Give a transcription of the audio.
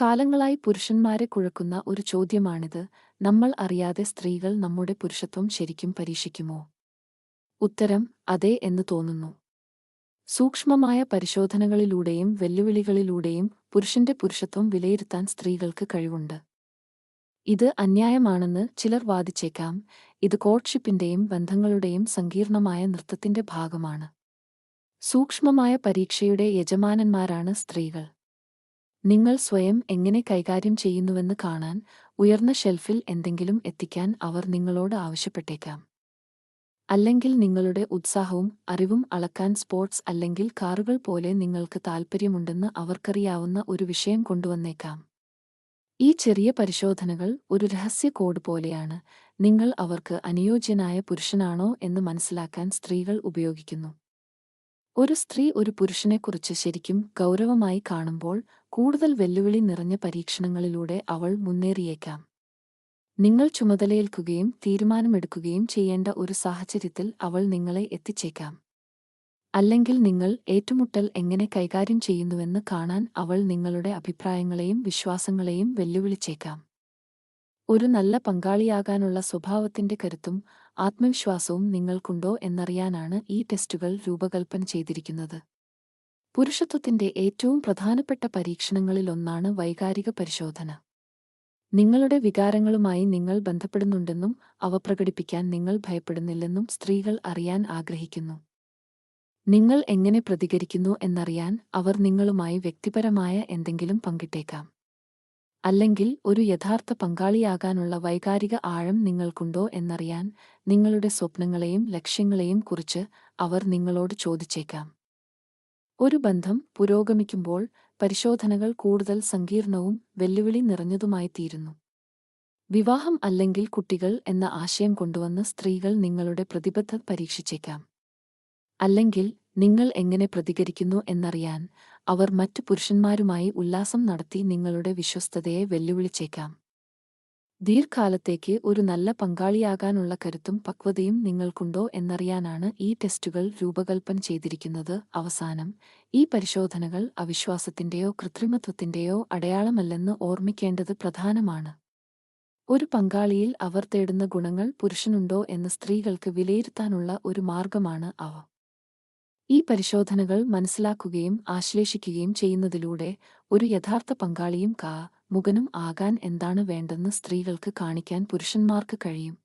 കാലങ്ങളായി പുരുഷന്മാരെ കുഴക്കുന്ന ഒരു ചോദ്യമാണിത്. നമ്മൾ അറിയാതെ സ്ത്രീകൾ നമ്മുടെ പുരുഷത്വം ശരിക്കും പരീക്ഷിക്കുമോ? ഉത്തരം അതെ എന്ന് തോന്നുന്നു. സൂക്ഷ്മമായ പരിശോധനകളിലൂടെയും വെല്ലുവിളികളിലൂടെയും പുരുഷന്റെ പുരുഷത്വം വിലയിരുത്താൻ സ്ത്രീകൾക്ക് കഴിവുണ്ട്. ഇത് അന്യായമാണെന്ന് ചിലർ വാദിച്ചേക്കാം. ഇത് കോർട്ട്ഷിപ്പിന്റെയും ബന്ധങ്ങളുടെയും സങ്കീർണമായ നൃത്തത്തിന്റെ ഭാഗമാണ്. സൂക്ഷ്മമായ പരീക്ഷയുടെ യജമാനന്മാരാണ് സ്ത്രീകൾ. നിങ്ങൾ സ്വയം എങ്ങനെ കൈകാര്യം ചെയ്യുന്നുവെന്ന് കാണാൻ ഉയർന്ന ഷെൽഫിൽ എന്തെങ്കിലും എത്തിക്കാൻ അവർ നിങ്ങളോട് ആവശ്യപ്പെട്ടേക്കാം. അല്ലെങ്കിൽ നിങ്ങളുടെ ഉത്സാഹവും അറിവും അളക്കാൻ സ്പോർട്സ് അല്ലെങ്കിൽ കാറുകൾ പോലെ നിങ്ങൾക്ക് താൽപ്പര്യമുണ്ടെന്ന് അവർക്കറിയാവുന്ന ഒരു വിഷയം കൊണ്ടുവന്നേക്കാം. ഈ ചെറിയ പരിശോധനകൾ ഒരു രഹസ്യ കോഡ് പോലെയാണ്. നിങ്ങൾ അവർക്ക് അനുയോജ്യനായ പുരുഷനാണോ എന്ന് മനസ്സിലാക്കാൻ സ്ത്രീകൾ ഉപയോഗിക്കുന്നു. ഒരു സ്ത്രീ ഒരു പുരുഷനെക്കുറിച്ച് ശരിക്കും ഗൗരവമായി കാണുമ്പോൾ കൂടുതൽ വെല്ലുവിളി നിറഞ്ഞ പരീക്ഷണങ്ങളിലൂടെ അവൾ മുന്നേറിയേക്കാം. നിങ്ങൾ ചുമതലയേൽക്കുകയും തീരുമാനമെടുക്കുകയും ചെയ്യേണ്ട ഒരു സാഹചര്യത്തിൽ അവൾ നിങ്ങളെ എത്തിച്ചേക്കാം. അല്ലെങ്കിൽ നിങ്ങൾ ഏറ്റുമുട്ടൽ എങ്ങനെ കൈകാര്യം ചെയ്യുന്നുവെന്ന് കാണാൻ അവൾ നിങ്ങളുടെ അഭിപ്രായങ്ങളെയും വിശ്വാസങ്ങളെയും വെല്ലുവിളിച്ചേക്കാം. ഒരു നല്ല പങ്കാളിയാകാനുള്ള സ്വഭാവത്തിന്റെ കരുത്തും ആത്മവിശ്വാസവും നിങ്ങൾക്കുണ്ടോ എന്നറിയാനാണ് ഈ ടെസ്റ്റുകൾ രൂപകൽപ്പന ചെയ്തിരിക്കുന്നത്. പുരുഷത്വത്തിന്റെ ഏറ്റവും പ്രധാനപ്പെട്ട പരീക്ഷണങ്ങളിലൊന്നാണ് വൈകാരിക പരിശോധന. നിങ്ങളുടെ വികാരങ്ങളുമായി നിങ്ങൾ ബന്ധപ്പെടുന്നുണ്ടെന്നും അവ പ്രകടിപ്പിക്കാൻ നിങ്ങൾ ഭയപ്പെടുന്നില്ലെന്നും സ്ത്രീകൾ അറിയാൻ ആഗ്രഹിക്കുന്നു. നിങ്ങൾ എങ്ങനെ പ്രതികരിക്കുന്നു എന്നറിയാൻ അവർ നിങ്ങളുമായി വ്യക്തിപരമായ എന്തെങ്കിലും പങ്കിട്ടേക്കാം. അല്ലെങ്കിൽ ഒരു യഥാർത്ഥ പങ്കാളിയാകാനുള്ള വൈകാരിക ആഴം നിങ്ങൾക്കുണ്ടോ എന്നറിയാൻ നിങ്ങളുടെ സ്വപ്നങ്ങളെയും ലക്ഷ്യങ്ങളെയും കുറിച്ച് അവർ നിങ്ങളോട് ചോദിച്ചേക്കാം. ഒരു ബന്ധം പുരോഗമിക്കുമ്പോൾ പരിശോധനകൾ കൂടുതൽ സങ്കീർണവും വെല്ലുവിളി നിറഞ്ഞതുമായിത്തീരുന്നു വിവാഹം അല്ലെങ്കിൽ കുട്ടികൾ എന്ന ആശയം കൊണ്ടുവന്ന സ്ത്രീകൾ നിങ്ങളുടെ പ്രതിബദ്ധത പരീക്ഷിച്ചേക്കാം. അല്ലെങ്കിൽ നിങ്ങൾ എങ്ങനെ പ്രതികരിക്കുന്നു എന്നറിയാൻ അവർ മറ്റു പുരുഷന്മാരുമായി ഉല്ലാസം നടത്തി നിങ്ങളുടെ വിശ്വസ്തതയെ വെല്ലുവിളിച്ചേക്കാം. ദീർഘകാലത്തേക്ക് ഒരു നല്ല പങ്കാളിയാകാനുള്ള കരുത്തും പക്വതയും നിങ്ങൾക്കുണ്ടോ എന്നറിയാനാണ് ഈ ടെസ്റ്റുകൾ രൂപകൽപ്പന ചെയ്തിരിക്കുന്നത്. അവസാനം ഈ പരിശോധനകൾ അവിശ്വാസത്തിന്റെയോ കൃത്രിമത്വത്തിന്റെയോ അടയാളമല്ലെന്ന് ഓർമ്മിക്കേണ്ടത് പ്രധാനമാണ്. ഒരു പങ്കാളിയിൽ അവർ തേടുന്ന ഗുണങ്ങൾ പുരുഷനുണ്ടോ എന്ന് സ്ത്രീകൾക്ക് വിലയിരുത്താനുള്ള ഒരു മാർഗമാണ് അവ. ഈ പരിശോധനകൾ മനസ്സിലാക്കുകയും ആശ്ലേഷിക്കുകയും ചെയ്യുന്നതിലൂടെ ഒരു യഥാർത്ഥ പങ്കാളിയും കാ മുഖനും ആകാൻ എന്താണ് വേണ്ടെന്ന് സ്ത്രീകൾക്ക് കാണിക്കാൻ പുരുഷന്മാർക്ക് കഴിയും.